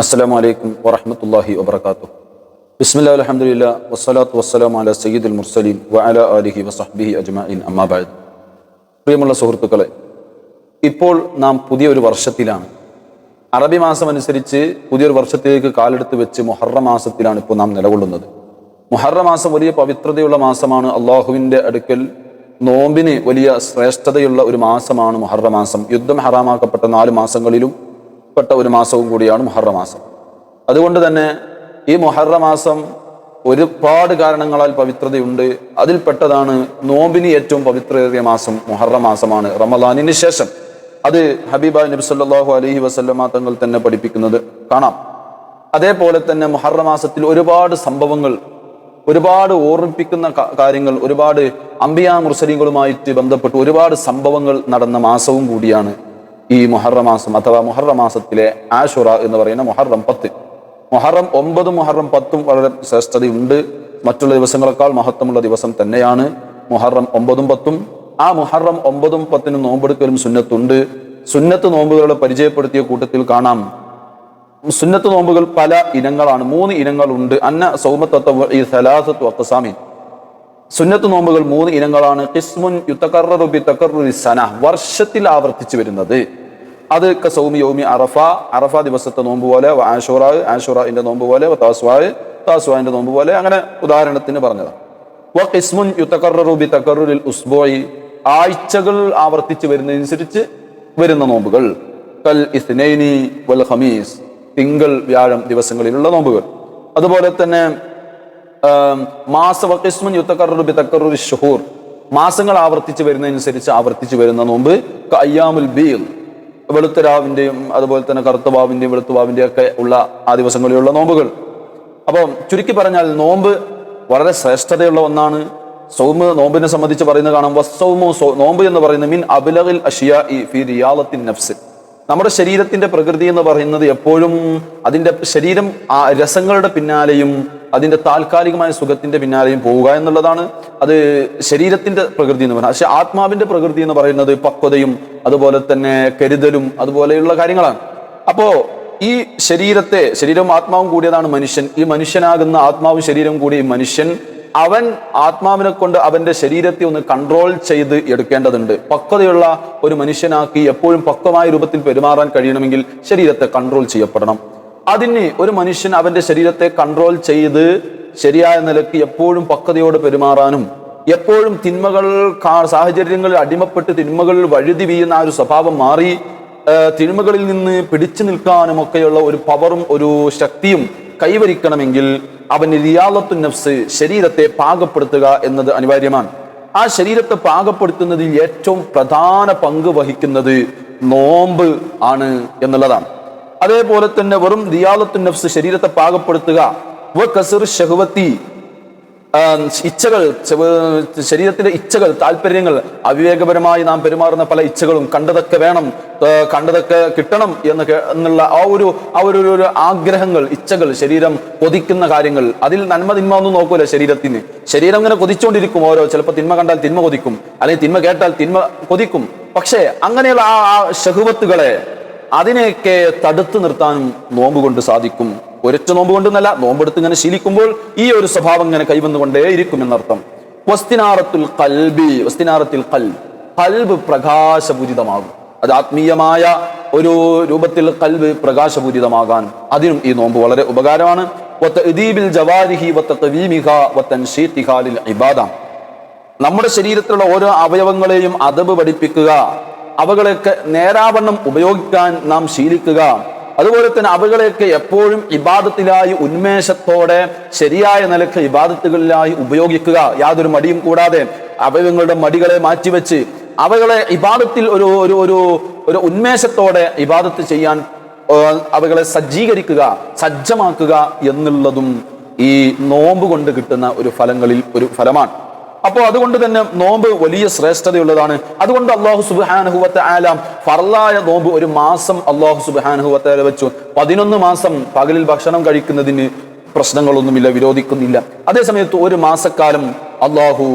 അസ്സലാമു വലൈക്കും വറഹ്മത്തുള്ളാഹി വബറകാതുഹു. ബിസ്മില്ലാ അൽഹംദുലില്ലാ വസ്സലാത്തു വസ്സലാമു അലാ സയ്യിദുൽ മുർസലീൻ വഅലാ ആലിഹി വസഹ്ബിഹി അജ്മഈൻ അമ്മാ ബഅദ്. പ്രിയമുള്ള സുഹൃത്തുക്കളെ ഇപ്പോൾ നാം പുതിയൊരു വർഷത്തിലാണ്. അറബി മാസം അനുസരിച്ച് പുതിയൊരു വർഷത്തിലേക്ക് കാലെടുത്ത് വെച്ച് മൊഹറ മാസത്തിലാണ് ഇപ്പോൾ നാം നിലകൊള്ളുന്നത്. മൊഹറ മാസം വലിയ പവിത്രതയുള്ള മാസമാണ്. അള്ളാഹുവിന്റെ അടുക്കൽ നോമ്പിന് വലിയ ശ്രേഷ്ഠതയുള്ള ഒരു മാസമാണ് മൊഹറ മാസം. യുദ്ധം ഹറാമാക്കപ്പെട്ട നാല് മാസങ്ങളിലും പെട്ട ഒരു മാസവും കൂടിയാണ് മുഹറ മാസം. അതുകൊണ്ട് തന്നെ ഈ മുഹറ മാസം ഒരുപാട് കാരണങ്ങളാൽ പവിത്രതയുണ്ട്. അതിൽപ്പെട്ടതാണ് നോമ്പിന് ഏറ്റവും പവിത്രേറിയ മാസം മുഹറ മാസമാണ് റമദാനിന് ശേഷം. അത് ഹബീബ നബി സല്ലല്ലാഹു അലൈഹി വസല്ലമ തങ്ങൾ തന്നെ പഠിപ്പിക്കുന്നത് കാണാം. അതേപോലെ തന്നെ മുഹറ മാസത്തിൽ ഒരുപാട് സംഭവങ്ങൾ ഒരുപാട് ഓർമ്മിപ്പിക്കുന്ന കാര്യങ്ങൾ ഒരുപാട് അംബിയാ മുർസലിങ്ങളുമായിട്ട് ബന്ധപ്പെട്ട് ഒരുപാട് സംഭവങ്ങൾ നടന്ന മാസവും കൂടിയാണ് ഈ മുഹറമാസം അഥവാ മുഹറമാസത്തിലെ ആഷുറ എന്ന് പറയുന്ന മുഹറം പത്ത്. മുഹറം ഒമ്പതും മുഹറം പത്തും വളരെ ശ്രേഷ്ഠതയുണ്ട്. മറ്റുള്ള ദിവസങ്ങളെക്കാൾ മഹത്വമുള്ള ദിവസം തന്നെയാണ്. മുഹറം ഒമ്പതും പത്തും. ആ മുഹറം ഒമ്പതും പത്തിനും നോമ്പെടുക്കലും സുന്നത്തുണ്ട്. സുന്നത്ത് നോമ്പുകളെ പരിചയപ്പെടുത്തിയ കൂട്ടത്തിൽ കാണാം. സുന്നത്ത് നോമ്പുകൾ പല ഇനങ്ങളാണ്. മൂന്ന് ഇനങ്ങളുണ്ട്. അന്ന സൗമത്തത്വ അക്കസാമി സുന്നത്ത് നോമ്പുകൾ മൂന്ന് ഇനങ്ങളാണ്. കിസ്മുൻ യുത്തക്കറു തക്കറുസന വർഷത്തിൽ ആവർത്തിച്ചു വരുന്നത്. അത് സൗമി യോമി അറഫ അറഫ ദിവസത്തെ നോമ്പ് പോലെ ആഷുറാവ് ആഷുറാവിന്റെ നോമ്പ് പോലെ താസ്വായ് താസ്വാന്റെ നോമ്പ് പോലെ അങ്ങനെ ഉദാഹരണത്തിന് പറഞ്ഞതാണ്. വ കിസ്മുൻ യുത്തക്കറു ബി തക്കറുരിൽ ഉസ്ബോയി ആഴ്ചകൾ ആവർത്തിച്ച് വരുന്നതനുസരിച്ച് വരുന്ന നോമ്പുകൾ. കൽ ഇസ്നൈനി വൽ ഖമീസ് തിങ്കൾ വ്യാഴം ദിവസങ്ങളിലുള്ള നോമ്പുകൾ. അതുപോലെ തന്നെ മാസ മാസവക്കിസ്മൻ യുത്തക്കറുബി തക്കറുബി ഷുഹൂർ മാസങ്ങൾ ആവർത്തിച്ച് വരുന്നതനുസരിച്ച് ആവർത്തിച്ച് വരുന്ന നോമ്പ് അയ്യാമുൽ ബീൽ. വെളുത്തരാവിന്റെയും അതുപോലെ തന്നെ കറുത്തവാവിന്റെയും വെളുത്തുവാവിന്റെയും ഒക്കെ ഉള്ള ആ ദിവസങ്ങളിലുള്ള നോമ്പുകൾ. അപ്പം ചുരുക്കി പറഞ്ഞാൽ നോമ്പ് വളരെ ശ്രേഷ്ഠതയുള്ള ഒന്നാണ്. സൗമ് നോമ്പിനെ സംബന്ധിച്ച് പറയുന്നത് കാണാം വസ്സൗമോ നോമ്പ് എന്ന് പറയുന്നത് മിൻ അബിലകിൽ അഷിയ ഫി റിയാലത്തിൻ നഫ്സ്. നമ്മുടെ ശരീരത്തിന്റെ പ്രകൃതി എന്ന് പറയുന്നത് എപ്പോഴും അതിന്റെ ശരീരം ആ രസങ്ങളുടെ പിന്നാലെയും അതിന്റെ താൽക്കാലികമായ സുഖത്തിന്റെ പിന്നാലെയും പോവുക എന്നുള്ളതാണ്. അത് ശരീരത്തിന്റെ പ്രകൃതി എന്ന് പറയുന്നത്. പക്ഷെ ആത്മാവിന്റെ പ്രകൃതി എന്ന് പറയുന്നത് പക്വതയും അതുപോലെ തന്നെ കരുതലും അതുപോലെയുള്ള കാര്യങ്ങളാണ്. അപ്പോ ഈ ശരീരത്തെ ശരീരവും ആത്മാവും കൂടിയതാണ് മനുഷ്യൻ. ഈ മനുഷ്യനാകുന്ന ആത്മാവും ശരീരവും കൂടി മനുഷ്യൻ അവൻ ആത്മാവിനെ കൊണ്ട് അവന്റെ ശരീരത്തെ ഒന്ന് കൺട്രോൾ ചെയ്ത് എടുക്കേണ്ടതുണ്ട്. പക്വതയുള്ള ഒരു മനുഷ്യനാക്കി എപ്പോഴും പക്വമായ രൂപത്തിൽ പെരുമാറാൻ കഴിയണമെങ്കിൽ ശരീരത്തെ കൺട്രോൾ ചെയ്യപ്പെടണം. അതിന് ഒരു മനുഷ്യൻ അവന്റെ ശരീരത്തെ കൺട്രോൾ ചെയ്ത് ശരിയായ നിലയ്ക്ക് എപ്പോഴും പക്വതയോട് പെരുമാറാനും എപ്പോഴും തിന്മകൾ സാഹചര്യങ്ങളിൽ അടിമപ്പെട്ട് തിന്മകളിൽ വഴുതി വീഴുന്ന ആ ഒരു സ്വഭാവം മാറി തിന്മകളിൽ നിന്ന് പിടിച്ചു നിൽക്കാനും ഒക്കെയുള്ള ഒരു പവറും ഒരു ശക്തിയും കൈവരിക്കണമെങ്കിൽ അവന് റിയാലത്തു നഫ്സ് ശരീരത്തെ പാകപ്പെടുത്തുക എന്നത് അനിവാര്യമാണ്. ആ ശരീരത്തെ പാകപ്പെടുത്തുന്നതിൽ ഏറ്റവും പ്രധാന പങ്ക് വഹിക്കുന്നത് നോമ്പ് ആണ് എന്നുള്ളതാണ്. അതേപോലെ തന്നെ വെറും റിയാലത്തു നഫ്സ് ശരീരത്തെ പാകപ്പെടുത്തുക. വ കസിർ ഷഹുവത്തി ഇച്ഛകൾ ശരീരത്തിന്റെ ഇച്ഛകൾ താല്പര്യങ്ങൾ അവിവേകപരമായി നാം പെരുമാറുന്ന പല ഇച്ഛകളും കണ്ടതൊക്കെ വേണം കണ്ടതൊക്കെ കിട്ടണം എന്ന് എന്നുള്ള ആ ഒരു ആ ഒരു ആഗ്രഹങ്ങൾ ഇച്ഛകൾ ശരീരം കൊതിക്കുന്ന കാര്യങ്ങൾ അതിൽ നന്മ തിന്മ ഒന്നും നോക്കൂല ശരീരത്തിന്. ശരീരം ഇങ്ങനെ കൊതിച്ചുകൊണ്ടിരിക്കും ഓരോ ചിലപ്പോൾ തിന്മ കണ്ടാൽ തിന്മ കൊതിക്കും അല്ലെങ്കിൽ തിന്മ കേട്ടാൽ തിന്മ കൊതിക്കും. പക്ഷേ അങ്ങനെയുള്ള ആ ആ ഷഹുവത്തുകളെ അതിനെയൊക്കെ തടുത്തു നിർത്താനും നോമ്പുകൊണ്ട് സാധിക്കും. ഒരൊറ്റ നോമ്പ് കൊണ്ടെന്നല്ല നോമ്പെടുത്ത് ഇങ്ങനെ ശീലിക്കുമ്പോൾ ഈ ഒരു സ്വഭാവം ഇങ്ങനെ കൈവന്നുകൊണ്ടേയിരിക്കും എന്നർത്ഥം വസ്തിനാറത്തുൽ കൽബി വസ്തിനാറത്തിൽ കൽ കൽബ് പ്രകാശപൂരിതമാകും. അത് ആത്മീയമായ ഒരു രൂപത്തിൽ കൽബ് പ്രകാശപൂരിതമാകാൻ അതിനും ഈ നോമ്പ് വളരെ ഉപകാരമാണ്. നമ്മുടെ ശരീരത്തിലുള്ള ഓരോ അവയവങ്ങളെയും അതബ് പഠിപ്പിക്കുക അവകളെയൊക്കെ നേരാവണ്ണം ഉപയോഗിക്കാൻ നാം ശീലിക്കുക അതുപോലെ തന്നെ അവകളെയൊക്കെ എപ്പോഴും ഇബാദത്തിലായി ഉന്മേഷത്തോടെ ശരിയായ നിലയ്ക്ക് ഇബാദത്തുകളിലായി ഉപയോഗിക്കുക. യാതൊരു മടിയും കൂടാതെ അവയവങ്ങളുടെ മടികളെ മാറ്റിവെച്ച് അവകളെ ഇബാദത്തിൽ ഒരു ഒരു ഒരു ഒരു ഉന്മേഷത്തോടെ ഇബാദത്ത് ചെയ്യാൻ അവകളെ സജ്ജീകരിക്കുക സജ്ജമാക്കുക എന്നുള്ളതും ഈ നോമ്പ് കൊണ്ട് കിട്ടുന്ന ഒരു ഫലങ്ങളിൽ ഒരു ഫലമാണ്. അപ്പോൾ അതുകൊണ്ട് തന്നെ നോമ്പ് വലിയ ശ്രേഷ്ഠതയുള്ളതാണ്. അതുകൊണ്ട് അള്ളാഹു സുബാനുഹുവത്ത് ആലാം ഫർലായ നോമ്പ് ഒരു മാസം അള്ളാഹു സുബാനുഹുവത്തെ വെച്ചു. പതിനൊന്ന് മാസം പകലിൽ ഭക്ഷണം കഴിക്കുന്നതിന് പ്രശ്നങ്ങളൊന്നുമില്ല വിരോധിക്കുന്നില്ല. അതേസമയത്ത് ഒരു മാസക്കാലം അള്ളാഹു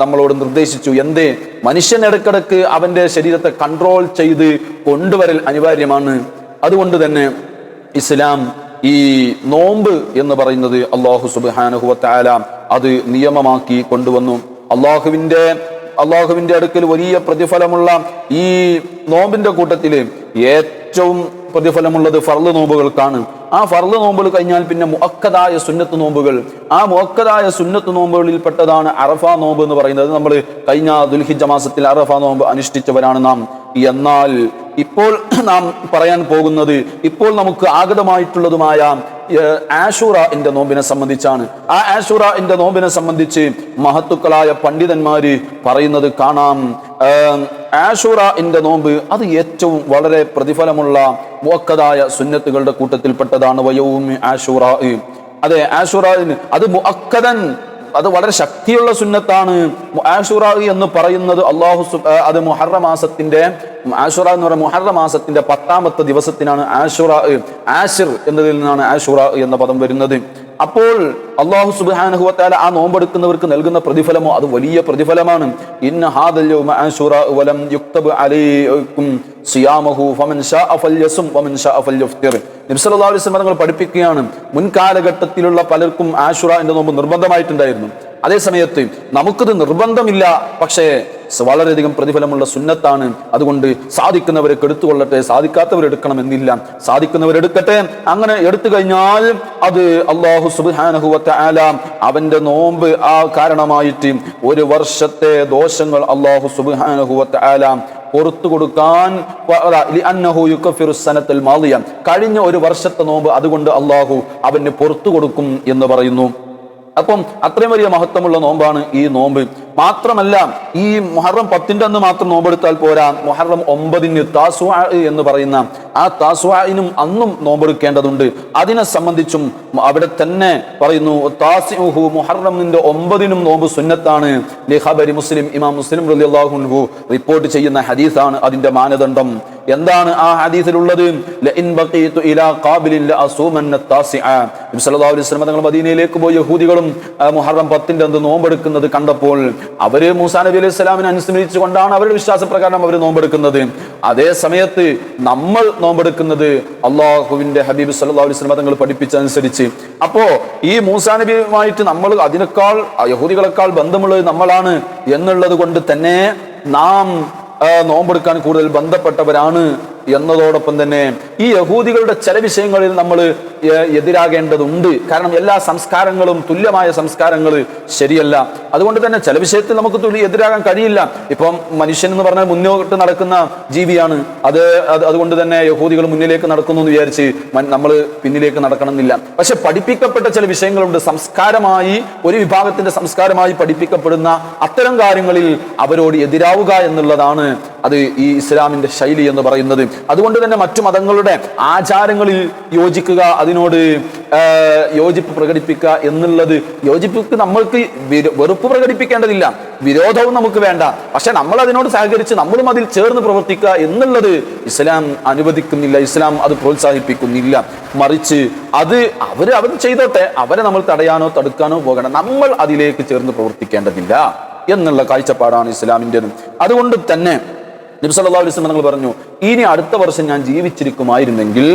നമ്മളോട് നിർദ്ദേശിച്ചു എന്തേ മനുഷ്യൻ ഇടക്കിടക്ക് അവന്റെ ശരീരത്തെ കൺട്രോൾ ചെയ്ത് കൊണ്ടുവരൽ അനിവാര്യമാണ്. അതുകൊണ്ട് തന്നെ ഇസ്ലാം ഈ നോമ്പ് എന്ന് പറയുന്നത് അള്ളാഹു സുബാനുഹുവത്തായ അത് നിയമമാക്കി കൊണ്ടുവന്നു. അള്ളാഹുവിന്റെ അള്ളാഹുവിന്റെ അടുക്കൽ വലിയ പ്രതിഫലമുള്ള ഈ നോമ്പിന്റെ കൂട്ടത്തിൽ ഏറ്റവും പ്രതിഫലമുള്ളത് ഫർൾ നോമ്പുകൾക്കാണ്. ആ ഫർൾ നോമ്പുകൾ കഴിഞ്ഞാൽ പിന്നെ മുഅക്കദായ സുന്നത്ത് നോമ്പുകൾ. ആ മുഅക്കദായ സുന്നത്ത് നോമ്പുകളിൽ പെട്ടതാണ് അറഫ നോമ്പ് എന്ന് പറയുന്നത്. നമ്മൾ കഴിഞ്ഞ ദുൽഹിജ മാസത്തിൽ അറഫ നോമ്പ് അനുഷ്ഠിച്ചവരാണ് നാം. എന്നാൽ ഇപ്പോൾ നാം പറയാൻ പോകുന്നത് ഇപ്പോൾ നമുക്ക് ആഗതമായിട്ടുള്ളതുമായ ആഷൂറ എന്റെ നോമ്പിനെ സംബന്ധിച്ചാണ്. ആ ആഷുറന്റെ നോമ്പിനെ സംബന്ധിച്ച് മഹത്തുക്കളായ പണ്ഡിതന്മാര് പറയുന്നത് കാണാം. ആഷൂറ എന്റെ നോമ്പ് അത് ഏറ്റവും വളരെ പ്രതിഫലമുള്ള മുഅക്കദായ സുന്നത്തുകളുടെ കൂട്ടത്തിൽപ്പെട്ടതാണ് വയവും ആഷൂറ. അതെ ആഷുറന് അത് മുഅക്കദൻ അത് വളരെ ശക്തിയുള്ള സുന്നത്താണ്. ആഷുറ എന്ന് പറയുന്നത് അള്ളാഹു അത് മുഹറ മാസത്തിന്റെ ആഷുറ എന്ന് പറയുന്ന മുഹറ മാസത്തിന്റെ പത്താമത്തെ ദിവസത്തിനാണ് ആഷുറ ആഷിർ എന്നതിൽ നിന്നാണ് ആഷുറ എന്ന പദം വരുന്നത്. അപ്പോൾ അള്ളാഹു സുബാനുഹുവത്താല ആ നോമ്പെടുക്കുന്നവർക്ക് നൽകുന്ന പ്രതിഫലമോ അത് വലിയ പ്രതിഫലമാണ്. ഇന്ന ഹാദൽ യൗമ ആശുറ വലം യുക്തബ് അലൈക്കും സിയാമഹു ഫമൻ ശാഅ ഫൽയസും വമൻ ശാഅ ഫൽയഫ്തിർ നബി സല്ലല്ലാഹു അലൈഹി തങ്ങൾ പഠിപ്പിക്കുകയാണ്. മുൻകാലഘട്ടത്തിലുള്ള പലർക്കും ആശുറ എന്റെ നോമ്പ് നിർബന്ധമായിട്ടുണ്ടായിരുന്നു. അതേസമയത്ത് നമുക്കത് നിർബന്ധമില്ല. പക്ഷേ വളരെയധികം പ്രതിഫലമുള്ള സുന്നത്താണ്. അതുകൊണ്ട് സാധിക്കുന്നവരൊക്കെ എടുത്തുകൊള്ളട്ടെ സാധിക്കാത്തവരെടുക്കണമെന്നില്ല സാധിക്കുന്നവരെടുക്കട്ടെ. അങ്ങനെ എടുത്തു കഴിഞ്ഞാൽ അത് അള്ളാഹു സുബാനഹുവത്ത ആല അവന്റെ നോമ്പ് ആ കാരണമായിട്ട് ഒരു വർഷത്തെ ദോഷങ്ങൾ അള്ളാഹു സുബാനഹുവത്ത ആല പുറത്തു കൊടുക്കാൻ. കഴിഞ്ഞ ഒരു വർഷത്തെ നോമ്പ് അതുകൊണ്ട് അള്ളാഹു അവന് പുറത്തു കൊടുക്കും എന്ന് പറയുന്നു അപ്പം അത്രയും വലിയ മഹത്വമുള്ള നോമ്പാണ് ഈ നോമ്പ് മാത്രമല്ല ഈ മുഹറം പത്തിന്റെ അന്ന് മാത്രം നോമ്പെടുത്താൽ പോരാ. മുഹറം ഒമ്പതിന് താസ്വാ എന്ന് പറയുന്ന ആ താസ്വാനും അന്നും നോമ്പെടുക്കേണ്ടതുണ്ട്. അതിനെ സംബന്ധിച്ചും അവിടെ തന്നെ പറയുന്നു താസിഹു മുഹറമിന്റെ ഒമ്പതിനും നോമ്പ് സുന്നത്താണ്. ലിഹബരി മുസ്ലിം ഇമാം മുസ്ലിം റളിയല്ലാഹു റിപ്പോർട്ട് ചെയ്യുന്ന ഹദീസാണ് അതിന്റെ മാനദണ്ഡം. എന്താണ് ആ ഹദീസിലുള്ളത്? തങ്ങൾ മദീനയിലേക്ക് പോയ യഹൂദികളും മുഹറം പത്തിന്റെ അന്ന് നോമ്പെടുക്കുന്നത് കണ്ടപ്പോൾ അവർ മൂസാ നബി അലൈഹി സ്വലാമിനെ അനുസ്മരിച്ചുകൊണ്ടാണ് അവരുടെ വിശ്വാസപ്രകാരം അവർ നോമ്പെടുക്കുന്നത്. അതേ സമയത്ത് നമ്മൾ നോമ്പെടുക്കുന്നത് അള്ളാഹുവിന്റെ ഹബീബ് സല്ലാ അലൈഹി വസല്ലം തങ്ങൾ പഠിപ്പിച്ചതനുസരിച്ച്. അപ്പോ ഈ മൂസാ നബിയുമായിട്ട് നമ്മൾ അതിനേക്കാൾ യഹൂദികളെക്കാൾ ബന്ധമുള്ളത് നമ്മളാണ് എന്നുള്ളത് കൊണ്ട് തന്നെ നാം നോമ്പെടുക്കാൻ കൂടുതൽ ബന്ധപ്പെട്ടവരാണ് എന്നതോടൊപ്പം തന്നെ ഈ യഹൂദികളുടെ ചില വിഷയങ്ങളിൽ നമ്മൾ എതിരാകേണ്ടതുണ്ട്. കാരണം എല്ലാ സംസ്കാരങ്ങളും തുല്യമായ സംസ്കാരങ്ങൾ ശരിയല്ല. അതുകൊണ്ട് തന്നെ ചില വിഷയത്തിൽ നമുക്ക് തുല്യ എതിരാകാൻ കഴിയില്ല. ഇപ്പം മനുഷ്യൻ എന്ന് പറഞ്ഞാൽ മുന്നോട്ട് നടക്കുന്ന ജീവിയാണ്. അത് അത് അതുകൊണ്ട് തന്നെ യഹൂദികൾ മുന്നിലേക്ക് നടക്കുന്നു എന്ന് വിചാരിച്ച് നമ്മൾ പിന്നിലേക്ക് നടക്കണമെന്നില്ല. പക്ഷെ പഠിപ്പിക്കപ്പെട്ട ചില വിഷയങ്ങളുണ്ട്. സംസ്കാരമായി ഒരു വിഭാഗത്തിന്റെ സംസ്കാരമായി പഠിപ്പിക്കപ്പെടുന്ന അത്തരം കാര്യങ്ങളിൽ അവരോട് എതിരാവുക എന്നുള്ളതാണ് അത് ഈ ഇസ്ലാമിന്റെ ശൈലി എന്ന് പറയുന്നത്. അതുകൊണ്ട് തന്നെ മറ്റു മതങ്ങളുടെ ആചാരങ്ങളിൽ യോജിക്കുക അതിനോട് യോജിപ്പ് പ്രകടിപ്പിക്കുക എന്നുള്ളത് യോജിപ്പ് നമ്മൾക്ക് വെറുപ്പ് പ്രകടിപ്പിക്കേണ്ടതില്ല. വിരോധവും നമുക്ക് വേണ്ട. പക്ഷെ നമ്മൾ അതിനോട് സഹകരിച്ച് നമ്മളും അതിൽ ചേർന്ന് പ്രവർത്തിക്കുക എന്നുള്ളത് ഇസ്ലാം അനുവദിക്കുന്നില്ല. ഇസ്ലാം അത് പ്രോത്സാഹിപ്പിക്കുന്നില്ല. മറിച്ച് അത് അവർ അവർ ചെയ്തോട്ടെ. അവരെ നമ്മൾ തടയാനോ തടുക്കാനോ പോകണം നമ്മൾ അതിലേക്ക് ചേർന്ന് പ്രവർത്തിക്കേണ്ടതില്ല. എന്നുള്ള കാഴ്ചപ്പാടാണ് ഇസ്ലാമിന്റെതും അതുകൊണ്ട് തന്നെ നബി സല്ലല്ലാഹു അലൈഹി തങ്ങൾ പറഞ്ഞു ഇനി അടുത്ത വർഷം ഞാൻ ജീവിച്ചിരിക്കുമായിരുന്നെങ്കിൽ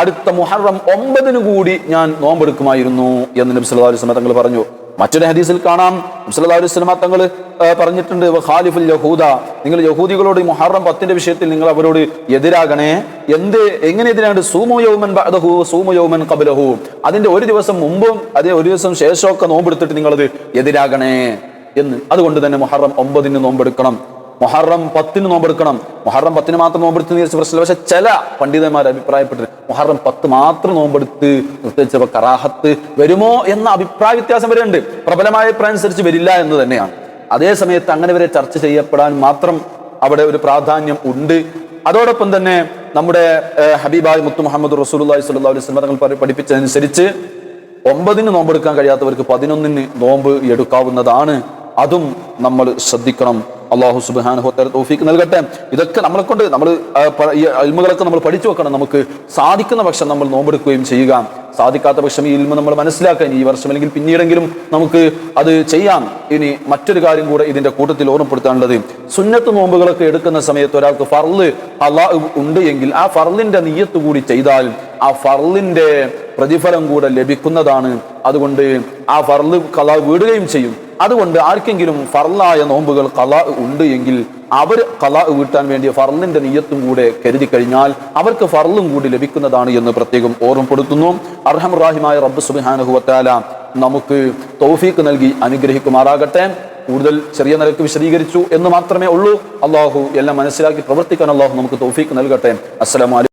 അടുത്ത മുഹറം ഒമ്പതിനു കൂടി ഞാൻ നോമ്പെടുക്കുമായിരുന്നു എന്ന് നബി അലൈഹി തങ്ങൾ പറഞ്ഞു. മറ്റൊരു ഹദീസിൽ കാണാം നബി സല്ലല്ലാഹു അലൈഹി തങ്ങൾ പറഞ്ഞിട്ടുണ്ട് ഖാലിഫുൽ യഹൂദ നിങ്ങൾ യഹൂദികളോട് മുഹറം പത്തിന്റെ വിഷയത്തിൽ നിങ്ങൾ അവരോട് എതിരാകണേ എന്ത് എങ്ങനെ എതിരാണ് സൂമയോമൻ യൗമൻ ബഅദഹു സൂമു യൗമൻ ഖബലഹു അതിന്റെ ഒരു ദിവസം മുമ്പും അതേ ഒരു ദിവസം ശേഷമൊക്കെ നോമ്പെടുത്തിട്ട് നിങ്ങളത് എതിരാകണേ എന്ന്. അതുകൊണ്ട് തന്നെ മുഹറം ഒമ്പതിന് നോമ്പെടുക്കണം. മൊഹറം പത്തിന് നോമ്പെടുക്കണം. മൊഹറം പത്തിന് മാത്രം നോമ്പെടുത്ത് വിചാരിച്ച പ്രശ്നമില്ല. പക്ഷെ ചില പണ്ഡിതന്മാർ അഭിപ്രായപ്പെട്ടു മൊഹറം പത്ത് മാത്രം നോമ്പെടുത്ത് നിർത്തിച്ചപ്പോൾ കറാഹത്ത് വരുമോ എന്ന അഭിപ്രായ വ്യത്യാസം വരെയുണ്ട് പ്രബലമായ അഭിപ്രായം അനുസരിച്ച് വരില്ല എന്ന് തന്നെയാണ്. അതേ സമയത്ത് അങ്ങനെ വരെ ചർച്ച ചെയ്യപ്പെടാൻ മാത്രം അവിടെ ഒരു പ്രാധാന്യം ഉണ്ട്. അതോടൊപ്പം തന്നെ നമ്മുടെ ഹബീബായ് മുത്തു മുഹമ്മദ് റസൂലുള്ളാഹി സ്വല്ലല്ലാഹു അലൈഹി വസല്ലം തങ്ങൾ പഠി- പഠിപ്പിച്ചതനുസരിച്ച് ഒമ്പതിന് നോമ്പെടുക്കാൻ കഴിയാത്തവർക്ക് പതിനൊന്നിന് നോമ്പ് എടുക്കാവുന്നതാണ്. അതും നമ്മൾ ശ്രദ്ധിക്കണം. അള്ളാഹു സുബാനുഹോത്തര തോഫീക്ക് നൽകട്ടെ. ഇതൊക്കെ നമ്മളെ കൊണ്ട് നമ്മൾ ഈ അൽമുകളൊക്കെ നമ്മൾ പഠിച്ചു വെക്കണം. നമുക്ക് സാധിക്കുന്ന പക്ഷം നമ്മൾ നോമ്പെടുക്കുകയും ചെയ്യുക. സാധിക്കാത്ത പക്ഷം ഈ ഇൽമ നമ്മൾ മനസ്സിലാക്കാൻ ഈ വർഷം അല്ലെങ്കിൽ പിന്നീടെങ്കിലും നമുക്ക് അത് ചെയ്യാം. ഇനി മറ്റൊരു കാര്യം കൂടെ ഇതിന്റെ കൂട്ടത്തിൽ ഓർമ്മപ്പെടുത്താനുള്ളത്. സുന്നത്ത് നോമ്പുകളൊക്കെ എടുക്കുന്ന സമയത്ത് ഒരാൾക്ക് ഫർൾ അള്ളാ ഉണ്ട് എങ്കിൽ ആ ഫർളിന്റെ നീയത്ത് കൂടി ചെയ്താൽ ആ ഫർളിന്റെ പ്രതിഫലം കൂടെ ലഭിക്കുന്നതാണ്. അതുകൊണ്ട് ആ ഫർൾ കലാ വീടുകയും ചെയ്യും. അതുകൊണ്ട് ആർക്കെങ്കിലും ഫർലായ നോമ്പുകൾ കലാ ഉണ്ട് എങ്കിൽ അവർ കലാ വീട്ടാൻ വേണ്ടിയ ഫർലിന്റെ നീയത്തും കൂടെ കരുതി കഴിഞ്ഞാൽ അവർക്ക് ഫർലും കൂടി ലഭിക്കുന്നതാണ് എന്ന് പ്രത്യേകം ഓർമ്മപ്പെടുത്തുന്നു. അർഹംറാഹിമായ റബ്ബ് സുബിഹാനഹുവത്താല നമുക്ക് തൗഫീക്ക് നൽകി അനുഗ്രഹിക്കുമാറാകട്ടെ. കൂടുതൽ ചെറിയ നിലയ്ക്ക് വിശദീകരിച്ചു എന്ന് മാത്രമേ ഉള്ളൂ. അള്ളാഹു എല്ലാം മനസ്സിലാക്കി പ്രവർത്തിക്കാൻ അള്ളാഹു നമുക്ക് തൗഫീക്ക് നൽകട്ടെ. അസ്സലാമു അലൈക്കും.